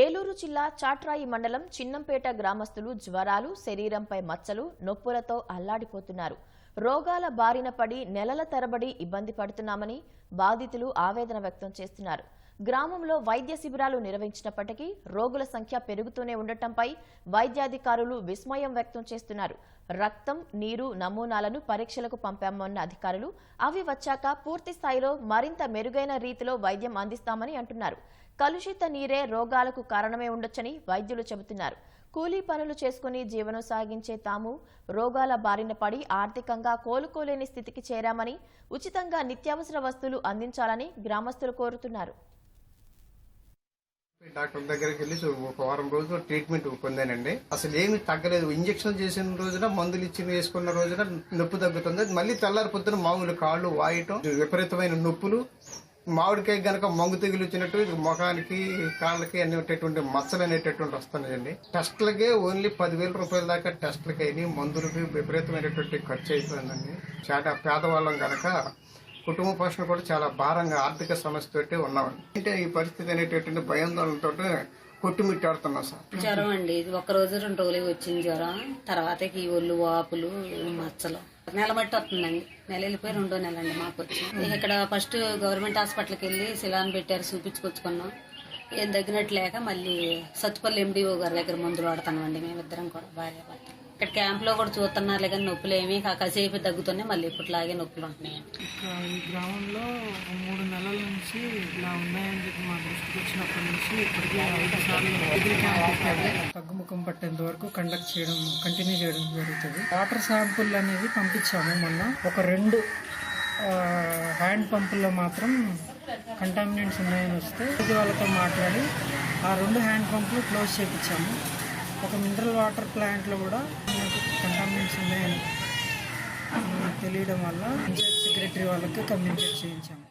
ఏలూరు జిల్లా చాట్రాయి మండలం చిన్నంపేట గ్రామస్తులు జ్వరాలు శరీరంపై మచ్చలు నొప్పులతో అల్లాడిపోతున్నారు. రోగాల బారిన పడి నెలల తరబడి ఇబ్బంది పడుతున్నామని బాధితులు ఆవేదన వ్యక్తం చేస్తున్నారు. గ్రామంలో వైద్య శిబిరాలు నిర్వహించినప్పటికీ రోగుల సంఖ్య పెరుగుతూనే ఉండటంపై వైద్యాధికారులు విస్మయం వ్యక్తం చేస్తున్నారు. రక్తం నీరు నమూనాలను పరీక్షలకు పంపామన్న అధికారులు అవి వచ్చాక పూర్తి స్థాయిలో మరింత మెరుగైన రీతిలో వైద్యం అందిస్తామని అంటున్నారు. కలుషిత నీరే రోగాలకు కారణమే ఉండొచ్చని వైద్యులు చెబుతున్నారు. కూలీ పనులు చేసుకుని జీవనం సాగించే తాము రోగాల బారిన పడి ఆర్థికంగా కోలుకోలేని స్థితికి చేరామని ఉచితంగా నిత్యావసర వస్తువులు అందించాలని గ్రామస్తులు కోరుతున్నారు. డాక్టర్ దగ్గరికి వెళ్ళి ఒక వారం రోజులు ట్రీట్మెంట్ పొందానండి. అసలు ఏమి తగ్గలేదు. ఇంజక్షన్ చేసిన రోజున మందులు ఇచ్చి వేసుకున్న రోజున నొప్పి తగ్గుతుంది. మళ్ళీ తెల్లారి పొద్దున మామూలు కాళ్ళు వాయటం విపరీతమైన నొప్పులు మామిడికాయ గనక మంగు తెగులు వచ్చినట్టు ఇది ముఖానికి కాళ్ళకి అన్ని ఉండేటువంటి మచ్చలు అనేటటువంటి వస్తున్నాయండి. టెస్ట్లకే ఓన్లీ పదివేల రూపాయల దాకా టెస్ట్లకి అయినాయి. మందులకి విపరీతమైనటువంటి ఖర్చు అయిపోయిందండి. చాలా పేదవాళ్ళం గనక కుటుంబ పోషణ కూడా చాలా భారంగా ఆర్థిక సమస్యతోటి ఉన్నామండి. అంటే ఈ పరిస్థితి అనేటటువంటి భయాందోళనతో కొట్టుమిట్టాడుతున్నాం సార్. జ్వరం అండి. ఇది ఒక రోజు రెండు రోజులకి వచ్చింది జ్వరం. తర్వాత ఈ ఒళ్ళు వాపులు మచ్చలు. నెల బట్టి వస్తుందండి. నెల వెళ్ళిపోయి రెండో నెల అండి మాకు వచ్చి. ఇక్కడ ఫస్ట్ గవర్నమెంట్ హాస్పిటల్కి వెళ్ళి శిలాన్ పెట్టారు చూపించుకొచ్చుకున్నాం. ఏం తగ్గినట్లేక మళ్ళీ సత్తుపల్లి ఎండిఓ గారి దగ్గర మందులు వాడుతున్నాం అండి మేమిద్దరం కూడా భార్య భర్త ఇక్కడ క్యాంప్లో కూడా చూస్తున్నారు కానీ నొప్పులు ఏమి కాసేపు తగ్గుతున్నాయి మళ్ళీ ఇప్పటిలాగే నొప్పులు ఉంటున్నాయి ఈ గ్రామంలో మూడు నెలల నుంచి ఇలా ఉన్నాయని చెప్పి మా దృష్టికి వచ్చినప్పటి నుంచి ఇప్పటికీ ఐదు సార్లు తగ్గుముఖం పట్టేంత వరకు కండక్ట్ చేయడం కంటిన్యూ చేయడం జరుగుతుంది. వాటర్ శాంపుల్ అనేది పంపించాము మొన్న. ఒక రెండు హ్యాండ్ పంపుల్లో మాత్రం కంటామినెంట్స్ ఉన్నాయని వస్తే ఇది వాళ్ళతో మాట్లాడి ఆ రెండు హ్యాండ్ పంపులు క్లోజ్ చేయించాము. ఒక మినరల్ వాటర్ ప్లాంట్లో కూడా కంటామినెంట్స్ ఉన్నాయని తెలియడం వల్ల ఇన్ఛార్జ్ సెక్రటరీ వాళ్ళకి కమ్యూనికేట్ చేయించాము.